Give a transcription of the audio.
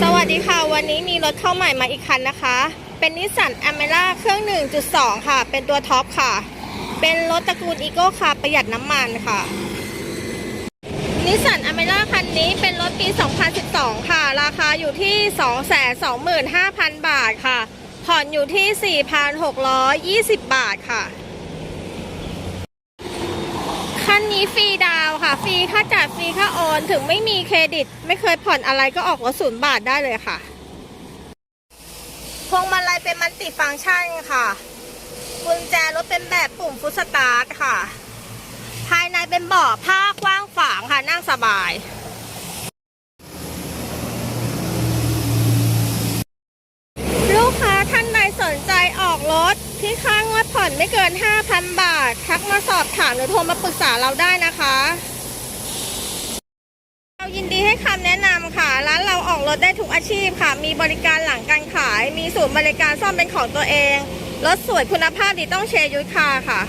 สวัสดีค่ะ วันนี้มีรถเข้าใหม่มาอีกคันนะคะ เป็นนิสสันแอเมร่าเครื่อง 1.2 ค่ะ เป็นตัวท็อปค่ะ เป็นรถตระกูลอีโก้ค่ะ ประหยัดน้ำมันค่ะนิสสันอเมร่าคันนี้เป็นรถปี 2012 ค่ะ ราคาอยู่ที่ 225,000 บาทค่ะ ผ่อนอยู่ที่ 4,620 บาทค่ะ คันนี้ฟรีดาว ฟรีค่าจัดฟรีค่าโอนถึงไม่มีเครดิต ไม่เคยผ่อนอะไรก็ออกรถศูนย์บาทได้เลยค่ะพวงมาลัยเป็นมันติฟังก์ชันค่ะกุญแจรถเป็นแบบปุ่มฟุตสตาร์ทค่ะ ภายในเป็นเบาะผ้ากว้างขวางค่ะนั่งสบายลูกค้าท่านใดสนใจออกรถที่ค่างวดผ่อนไม่เกิน 5,000 บาท ทักมาสอบถามหรือโทรมาปรึกษาเราได้นะคะ ให้คำแนะนำค่ะ ร้านเราออกรถได้ทุกอาชีพค่ะ มีบริการหลังการขาย มีศูนย์บริการซ่อมเป็นของตัวเอง รถสวยคุณภาพดีต้องเชยร์ยุทธคาค่ะ